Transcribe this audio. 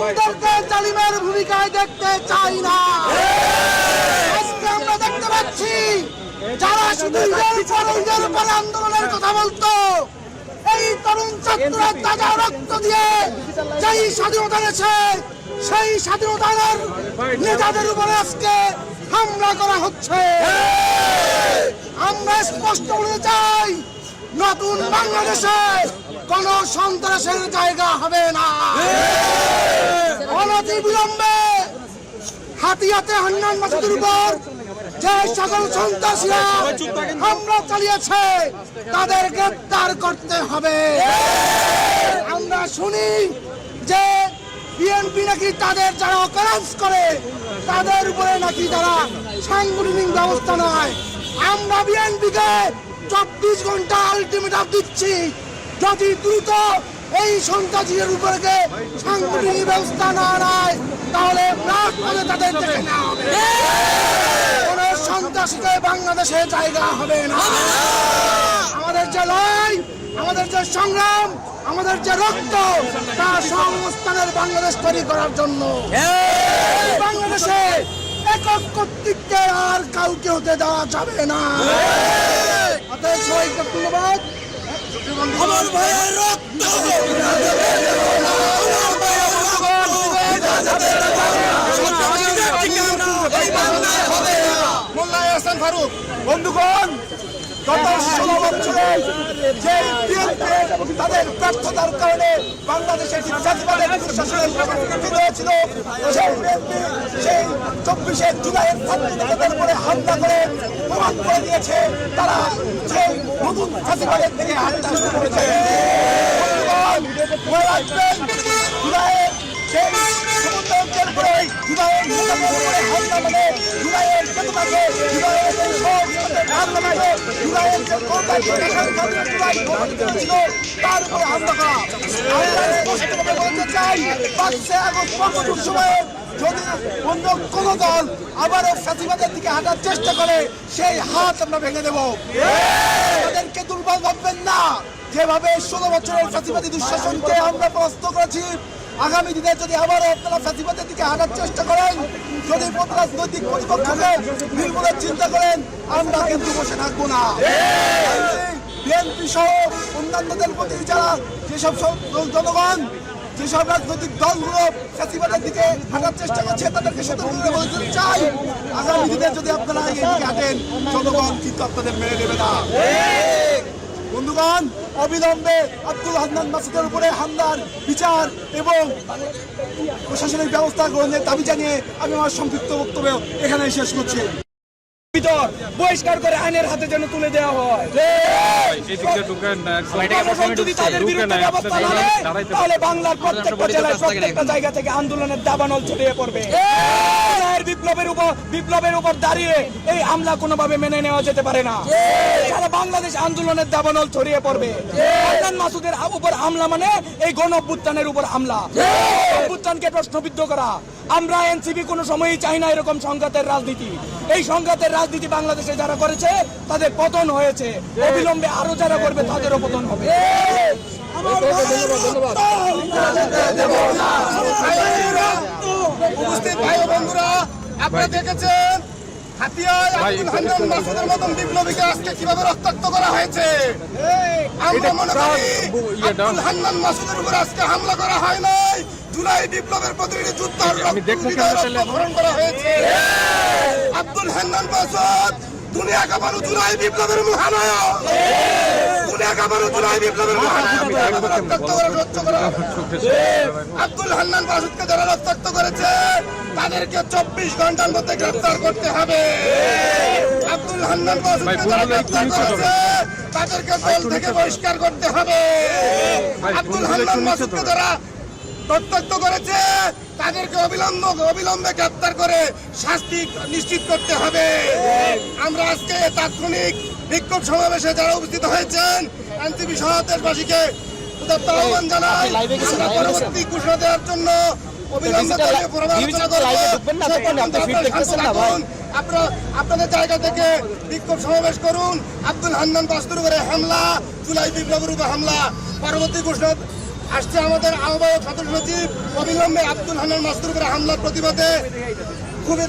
সরকারকে জালিমের ভূমিকায় দেখতে চাই না। আজকে আমরা দেখতে পাচ্ছি, যারা শুধু ঈদের পর আন্দোলনের কথা বলতো, এই তরুণ ছাত্ররা তাজা রক্ত দিয়ে যেই স্বাধীনতা গেছে সেই স্বাধীনতার নেতাদের উপরে আজকে হামলা করা হচ্ছে। আমরা স্পষ্ট বলতে চাই, নতুন বাংলাদেশে কোন সন্ত্রাসের জায়গা হবে না। অনতি বিলম্বে হাতিয়াতে হান্নান মাসুদের উপর যে সকল সন্ত্রাসীরা হামলা চালিয়েছে, তাদের গ্রেপ্তার করতে হবে। আমরা শুনি যে বিএনপি নাকি তাদের যারা অকারেন্স করে, তাদের উপরে নাকি তারা সাংগঠনিক ব্যবস্থা নয়। আমরা বিএনপিকে চব্বিশ ঘণ্টা আলটিমেটাম দিচ্ছি। যদি দ্রুত এই সন্ত্রাসীদের উপরে সাংগঠনিক ব্যবস্থা না নেয়, তাহলে তাদের সন্ত্রাসীতে বাংলাদেশে জায়গা হবে না। আমাদের যে লড়াই, আমাদের যে সংগ্রাম, আমাদের যে রক্ত, তা সংস্থানের বাংলাদেশ তৈরি করার জন্য। বাংলাদেশে একক কর্তৃত্বের আর কাউকে হতে দেওয়া যাবে না। ধন্যবাদ। আমার ভাইয়ের রক্ত! বন্ধুগণ গত ষোলো বছরে যে বিএনপি তাদের ব্যর্থতার কারণে বাংলাদেশের যে হয়েছিল, সেই বিএনপি সেই চব্বিশে জুলাইয়ের ছাত্রীদের উপরে হামলা করে প্রমাণ করে দিয়েছে, তারা যে নতুন জাতিবাদের থেকে হামলা শুরু করেছে। জুলাইয়ের কোন দল আবারও ফাঁসিবাদের দিকে হাঁটার চেষ্টা করে সেই হাত আমরা ভেঙে দেব আমাদেরকে দুর্বল ভাববেন না যেভাবে ষোলো বছরের ফাঁসিবাদী দুঃশাসনকে আমরা পরাস্ত করেছি আগামী দিনে যদি আবারও আপনারা ফাঁসিবাদের দিকে হাঁটার চেষ্টা করেন, যদি রাজনৈতিক প্রতিপক্ষকে নির্মূলের চিন্তা করেন, আমরা কিন্তু বসে থাকব না। বিএনপি সহ অন্যান্যদের প্রতি যারা যেসব জনগণ, যেসব রাজনৈতিক দলগুলো ফাঁসিবাদের দিকে হাঁটার চেষ্টা করছে, তাদেরকে সতর্ক বলতে চাই, আগামী দিনে যদি আপনারা এই দিকে হাঁটেন জনগণ কিন্তু আপনাদের মেরে দেবে না। বন্ধুগণ অবিলম্বে আব্দুল হান্নান মাসুদের উপরে হামলার বিচার এবং প্রশাসনিক ব্যবস্থা গ্রহণের দাবি জানিয়ে আমি আমার সংক্ষিপ্ত বক্তব্য এখানে শেষ করছি। ভিতর বহিষ্কার করে আইনের হাতে যেন তুলে দেওয়া হয়। এদিকে ঢুকেন না একদম। গণভোট যদি তাদের বিরুদ্ধে ব্যবস্থা না নেয়, তাহলে বাংলার প্রত্যেকটা জেলায় প্রত্যেকটা জায়গা থেকে আন্দোলনের দাবানল ছড়িয়ে পড়বে। বিপ্লবের উপর বিপ্লবের উপর দাঁড়িয়ে এই হামলা কোনোভাবে মেনে নেওয়া যেতে পারে না। সারা বাংলাদেশ আন্দোলনের দাবানল ছড়িয়ে পড়বে। মাসুদের উপর হামলা মানে এই গণ উপর হামলা। অভ্যুত্থানকে প্রশ্নবিদ্ধ করা। আমরা এনসিপি কোনো সময়ই চাই না এরকম সংঘাতের রাজনীতি। এই সংঘাতের রাজনীতি বাংলাদেশে যারা করেছে তাদের পতন হয়েছে। অবিলম্বে আরও যারা করবে তাদেরও পতন হবে। উপস্থিত ভাই বন্ধুরা আপনারা দেখেছেন হাতিয়ায় আব্দুল হান্নান মাসুদের মতন বিপ্লবীকে আজকে কীভাবে রক্তাক্ত করা হয়েছে? আমরা মনে করি আব্দুল হান্নান মাসুদের উপর আজকে হামলা করা হয় নাই। জুলাই বিপ্লবের প্রতিনিধি যুদ্ধ আমি দেখতে চাই করা হয়েছে। আব্দুল হান্নান মাসুদ দুনিয়া কাপারু জুলাই বিপ্লবের মহানায়ক। জুলাই বিপ্লবের আব্দুল হান্নান মাসুদকে যারা রক্তাক্ত করেছে তাদেরকে চব্বিশ ঘণ্টার মধ্যে গ্রেফতার করতে হবে। আব্দুল হান্নান মাসুদকে যারা গ্রেফতার করেছে তাদেরকে দল থেকে বহিষ্কার করতে হবে। আব্দুল হান্নান মাসুদকে যারা প্রত্যক্ষ করেছে তাদেরকে অবিলম্ব অবিলম্বে গ্রেপ্তার করে শাস্তি নিশ্চিত করতে হবে। আমরা আজকে তাৎক্ষণিক বিক্ষোভ সমাবেশে যারা উপস্থিত হয়েছেন এনসিপি সহ দেশবাসীকে উদাত্ত আহ্বান জানাই। আমরা পরবর্তী ঘোষণা দেওয়ার জন্য আপনাদের জায়গা থেকে বিক্ষোভ সমাবেশ করুন। আব্দুল হান্নান বাস্তুর উপরে হামলা জুলাই বিপ্লবের উপরে হামলা। পরবর্তী ঘোষণা আসছে আমাদের আহ্বায়ক সদস্য সচিব অবিলম্বে আব্দুল হান্নান মাস্তুর উপরে হামলার প্রতিবাদে। খুবই